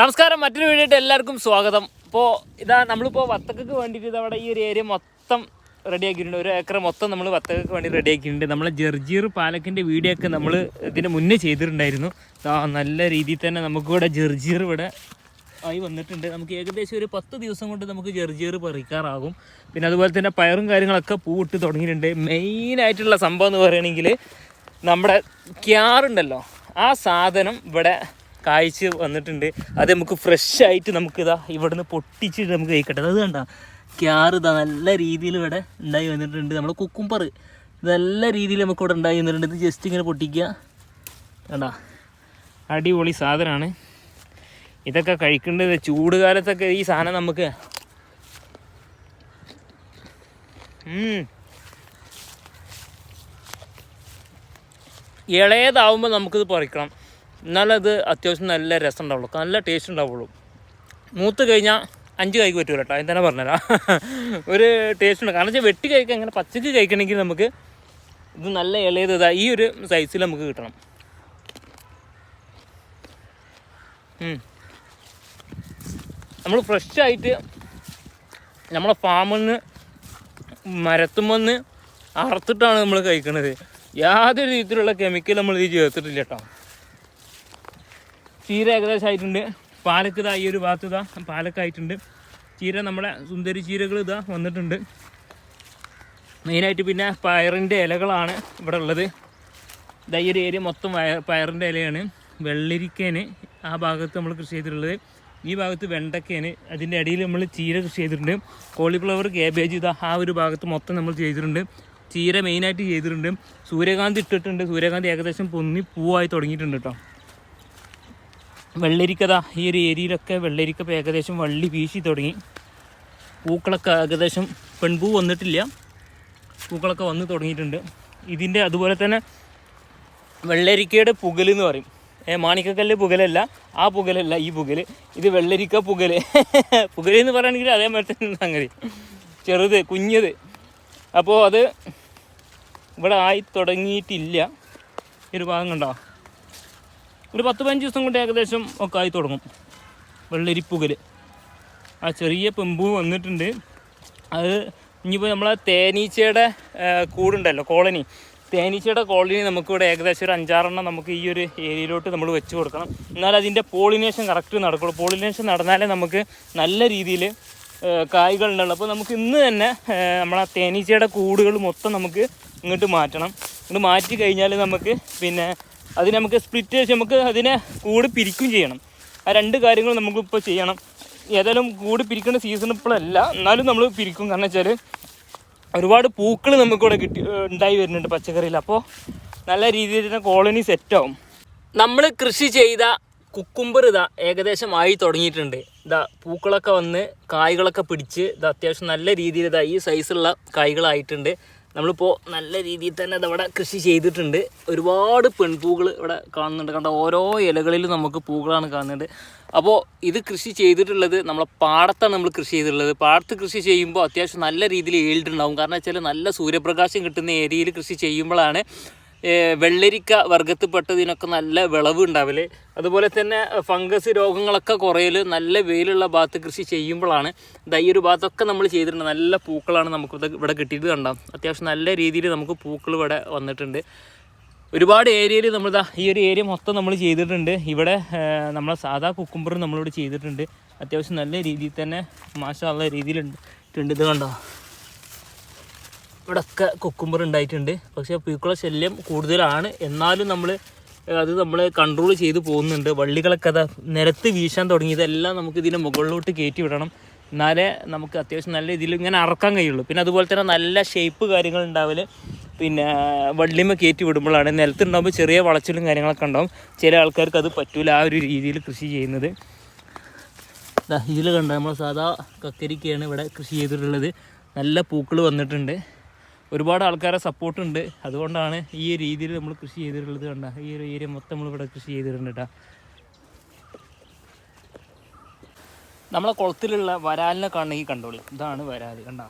നമസ്കാരം മറ്റൊരു വീഡിയോയിട്ട് എല്ലാവർക്കും സ്വാഗതം. ഇപ്പോൾ ഇതാ നമ്മളിപ്പോൾ വത്തക്കക്ക് വേണ്ടിയിട്ട് ഇതവിടെ ഈ ഒരു ഏരിയ മൊത്തം റെഡിയാക്കിയിട്ടുണ്ട് ഒരു ഏക്കർ മൊത്തം നമ്മൾ വത്തക്കക്ക് വേണ്ടി റെഡിയാക്കിയിട്ടുണ്ട് നമ്മളെ ജർജീർ പാലക്കിന്റെ വീഡിയോ ഒക്കെ നമ്മൾ ഇതിന് മുന്നേ ചെയ്തിട്ടുണ്ടായിരുന്നു. നല്ല രീതിയിൽ തന്നെ നമുക്കിവിടെ ജർജീർ ഇവിടെ ആയി വന്നിട്ടുണ്ട്. നമുക്ക് ഏകദേശം ഒരു പത്ത് ദിവസം കൊണ്ട് നമുക്ക് ജർജീർ പറിക്കാറാകും. പിന്നെ അതുപോലെ തന്നെ പയറും കാര്യങ്ങളൊക്കെ പൂവിട്ട് തുടങ്ങിയിട്ടുണ്ട്. മെയിനായിട്ടുള്ള സംഭവം എന്ന് പറയുകയാണെങ്കിൽ നമ്മുടെ ക്യാറുണ്ടല്ലോ. ആ സാധനം ഇവിടെ കായ്ച്ച് വന്നിട്ടുണ്ട്. അത് നമുക്ക് ഫ്രഷ് ആയിട്ട് നമുക്കിതാ ഇവിടുന്ന് പൊട്ടിച്ചിട്ട് നമുക്ക് കഴിക്കട്ടെ. അത് കണ്ട? ക്യാർ ഇതാ നല്ല രീതിയിൽ ഇവിടെ ഉണ്ടായി വന്നിട്ടുണ്ട്. നമ്മുടെ കുക്കുംപർ നല്ല രീതിയിൽ നമുക്ക് ഇവിടെ ഉണ്ടായി വന്നിട്ടുണ്ട്. ഇത് ജസ്റ്റ് ഇങ്ങനെ പൊട്ടിക്കുക. കണ്ട? അടിപൊളി സാധനമാണ് ഇതൊക്കെ കഴിക്കേണ്ടത് ചൂട് കാലത്തൊക്കെ ഈ സാധനം നമുക്ക്. ഇളയതാവുമ്പോൾ നമുക്കിത് പറിക്കണം. എന്നാലത് അത്യാവശ്യം നല്ല രസം ഉണ്ടാവുള്ളൂ നല്ല ടേസ്റ്റ് ഉണ്ടാവുള്ളൂ. മൂത്ത് കഴിഞ്ഞാൽ അഞ്ച് കൈക്ക് പറ്റൂല കേട്ടോ അതിന് തന്നെ പറഞ്ഞുതരാം ഒരു ടേസ്റ്റ് ഉണ്ട്. കാരണം വെച്ചാൽ വെട്ടി കഴിക്കാൻ ഇങ്ങനെ പച്ചക്ക് കഴിക്കണമെങ്കിൽ നമുക്ക് ഇത് നല്ല ഇളയത് ഇതാ ഈ ഒരു സൈസിൽ നമുക്ക് കിട്ടണം. നമ്മൾ ഫ്രഷ് ആയിട്ട് നമ്മളെ ഫാമിൽ നിന്ന് മരത്തുമെന്ന് അറുത്തിട്ടാണ് നമ്മൾ കഴിക്കുന്നത് യാതൊരു രീതിയിലുള്ള കെമിക്കൽ നമ്മൾ ഇത് ചേർത്തിട്ടില്ല കേട്ടോ ചീര ഏകദേശം ആയിട്ടുണ്ട് പാലക്ക് ഇതാ ഈ ഒരു ഭാഗത്ത് ഇതാ പാലക്കായിട്ടുണ്ട്. ചീര നമ്മളെ സുന്ദരി ചീരകൾ ഇതാ വന്നിട്ടുണ്ട്. മെയിനായിട്ട് പിന്നെ പയറിന്റെ ഇലകളാണ് ഇവിടെ ഉള്ളത്. ഇതാ ഈ ഒരു ഏരിയ മൊത്തം പയറിന്റെ ഇലയാണ്. വെള്ളരിക്കേന് ആ ഭാഗത്ത് നമ്മൾ കൃഷി ചെയ്തിട്ടുള്ളത്. ഈ ഭാഗത്ത് വെണ്ടക്കേന് അതിന്റെ അടിയിൽ നമ്മൾ ചീര കൃഷി ചെയ്തിട്ടുണ്ട്. കോളിഫ്ലവർ കേബേജ് ഇതാ ആ ഒരു ഭാഗത്ത് മൊത്തം നമ്മൾ ചെയ്തിട്ടുണ്ട്. ചീര മെയിനായിട്ട് ചെയ്തിട്ടുണ്ട്. സൂര്യകാന്തി ഇട്ടിട്ടുണ്ട്. സൂര്യകാന്തി ഏകദേശം പൊന്നി പൂവായി തുടങ്ങിയിട്ടുണ്ട് കേട്ടോ. വെള്ളരിക്കത ഈ ഒരു ഏരിയയിലൊക്കെ വെള്ളരിക്ക ഇപ്പോൾ ഏകദേശം വള്ളി വീശി തുടങ്ങി. പൂക്കളൊക്കെ ഏകദേശം പെൺപൂ വന്നിട്ടില്ല. പൂക്കളൊക്കെ വന്ന് തുടങ്ങിയിട്ടുണ്ട്. ഇതിന്റെ അതുപോലെ തന്നെ വെള്ളരിക്കയുടെ പുകൽ എന്ന് പറയും. ഏ മാണിക്കക്കല്ല് പുകലല്ല ആ പുകലല്ല ഈ പുകൽ ഇത് വെള്ളരിക്ക പുകൽ എന്ന് പറയുകയാണെങ്കിൽ അതേമാതിരി തന്നെ സംഗതി. ചെറുത് കുഞ്ഞത്. അപ്പോൾ അത് ഇവിടെ ആയി തുടങ്ങിയിട്ടില്ല. ഒരു ഭാഗം കണ്ടോ? ഒരു പത്ത് പതിനഞ്ച് ദിവസം കൊണ്ട് ഏകദേശം ഒക്കെ ആയി തുടങ്ങും. വെള്ളരിപ്പുകൽ ആ ചെറിയ പെമ്പു വന്നിട്ടുണ്ട്. അത് ഇനിയിപ്പോൾ നമ്മളെ തേനീച്ചയുടെ കൂടുണ്ടല്ലോ കോളനി. തേനീച്ചയുടെ കോളനി നമുക്കിവിടെ ഏകദേശം ഒരു അഞ്ചാറെണ്ണം നമുക്ക് ഈ ഒരു ഏരിയയിലോട്ട് നമ്മൾ വെച്ച് കൊടുക്കണം. എന്നാൽ അതിന്റെ പോളിനേഷൻ കറക്റ്റ് നടക്കുള്ളൂ. പോളിനേഷൻ നടന്നാലേ നമുക്ക് നല്ല രീതിയിൽ കായ്കൾ ഉണ്ടല്ലോ. അപ്പോൾ നമുക്ക് ഇന്ന് തന്നെ നമ്മളെ തേനീച്ചയുടെ കൂടുകൾ മൊത്തം നമുക്ക് ഇങ്ങോട്ട് മാറ്റണം. ഇങ്ങോട്ട് മാറ്റി കഴിഞ്ഞാൽ നമുക്ക് പിന്നെ അതിന് നമുക്ക് സ്പ്ലിറ്റ് ചെയ്ത് നമുക്ക് അതിനെ കൂട് പിരിക്കും ചെയ്യണം. ആ രണ്ട് കാര്യങ്ങൾ നമുക്കിപ്പോൾ ചെയ്യണം. ഏതായാലും കൂട് പിരിക്കേണ്ട സീസൺ ഇപ്പോഴല്ല. എന്നാലും നമ്മൾ പിരിക്കും. കാരണം വെച്ചാൽ ഒരുപാട് പൂക്കൾ നമുക്കിവിടെ കിട്ടി ഉണ്ടായി വരുന്നുണ്ട് പച്ചക്കറിയിൽ. അപ്പോൾ നല്ല രീതിയിൽ തന്നെ കോളനി സെറ്റാവും നമ്മൾ കൃഷി ചെയ്ത കുക്കുംബർ ഇതാ ഏകദേശം ആയി തുടങ്ങിയിട്ടുണ്ട്. ഇതാ പൂക്കളൊക്കെ വന്ന് കായ്കളൊക്കെ പിടിച്ച് ഇത് അത്യാവശ്യം നല്ല രീതിയിൽ ഇതാ ഈ സൈസുള്ള കായ്കളായിട്ടുണ്ട്. നമ്മളിപ്പോൾ നല്ല രീതിയിൽ തന്നെ അവിടെ കൃഷി ചെയ്തിട്ടുണ്ട്. ഒരുപാട് പെൺപൂകൾ ഇവിടെ കാണുന്നുണ്ട്. കണ്ട ഓരോ ഇലകളിലും നമുക്ക് പൂക്കളാണ് കാണുന്നത്. അപ്പോൾ ഇത് കൃഷി ചെയ്തിട്ടുള്ളത് നമ്മളെ പാടത്താണ് നമ്മൾ കൃഷി ചെയ്തിട്ടുള്ളത്. പാടത്ത് കൃഷി ചെയ്യുമ്പോൾ അത്യാവശ്യം നല്ല രീതിയിൽ ഏൽഡ് ഉണ്ടാവും കാരണം വെച്ചാൽ നല്ല സൂര്യപ്രകാശം കിട്ടുന്ന ഏരിയയിൽ കൃഷി ചെയ്യുമ്പോഴാണ് വെള്ളരിക്ക വർഗത്തിൽപ്പെട്ടതിനൊക്കെ നല്ല വിളവ് ഉണ്ടാവൽ. അതുപോലെ തന്നെ ഫംഗസ് രോഗങ്ങളൊക്കെ കുറയൽ നല്ല വെയിലുള്ള ഭാഗത്ത് കൃഷി ചെയ്യുമ്പോഴാണ്. ഈ ഒരു ഭാഗത്തൊക്കെ നമ്മൾ ചെയ്തിട്ടുണ്ട്. നല്ല പൂക്കളാണ് നമുക്ക് ഇവിടെ കിട്ടിയത് കണ്ടാം. അത്യാവശ്യം നല്ല രീതിയിൽ നമുക്ക് പൂക്കൾ ഇവിടെ വന്നിട്ടുണ്ട്. ഒരുപാട് ഏരിയയിൽ നമ്മൾ ഈ ഒരു ഏരിയ മൊത്തം നമ്മൾ ചെയ്തിട്ടുണ്ട്. ഇവിടെ നമ്മളെ സാധാ കുക്കുമ്പറും നമ്മളിവിടെ ചെയ്തിട്ടുണ്ട്. അത്യാവശ്യം നല്ല രീതിയിൽ തന്നെ മാഷമുള്ള രീതിയിലുണ്ട്. ഇത് കണ്ടോ? ഇവിടെയൊക്കെ കുക്കുംബർ ഉണ്ടായിട്ടുണ്ട്. പക്ഷേ പൂക്കള ശല്യം കൂടുതലാണ്. എന്നാലും നമ്മൾ അത് നമ്മൾ കൺട്രോൾ ചെയ്ത് പോകുന്നുണ്ട്. വള്ളികളൊക്കെ അതാ നിരത്ത് വീശാൻ തുടങ്ങിയതെല്ലാം നമുക്ക് ഇതിന്റെ മുകളിലോട്ട് കയറ്റി വിടണം. എന്നാലേ നമുക്ക് അത്യാവശ്യം നല്ല രീതിയിൽ ഇങ്ങനെ അറക്കാൻ കഴിയുള്ളൂ. പിന്നെ അതുപോലെ തന്നെ നല്ല ഷേപ്പ് കാര്യങ്ങൾ ഉണ്ടാവില്ല പിന്നെ വള്ളിമ കയറ്റി വിടുമ്പോഴാണ്. നിലത്തുണ്ടാകുമ്പോൾ ചെറിയ വളച്ചിലും കാര്യങ്ങളൊക്കെ ഉണ്ടാവും. ചില ആൾക്കാർക്ക് അത് പറ്റൂല ആ ഒരു രീതിയിൽ കൃഷി ചെയ്യുന്നത്. ഇതിൽ കണ്ട നമ്മൾ സാധാ കക്കരിക്കയാണ് ഇവിടെ കൃഷി ചെയ്തിട്ടുള്ളത്. നല്ല പൂക്കൾ വന്നിട്ടുണ്ട്. ഒരുപാട് ആൾക്കാരെ സപ്പോർട്ട് ഉണ്ട് അതുകൊണ്ടാണ് ഈ രീതിയിൽ നമ്മൾ കൃഷി ചെയ്തിട്ടുള്ളത് കണ്ട. ഈ ഒരു ഏരിയ മൊത്തം നമ്മൾ ഇവിടെ കൃഷി ചെയ്തിട്ടുണ്ട് കേട്ടോ നമ്മളെ കുളത്തിലുള്ള വരാലിനെ കാണണമെങ്കിൽ കണ്ടോളി. ഇതാണ് വരാൽ കണ്ട.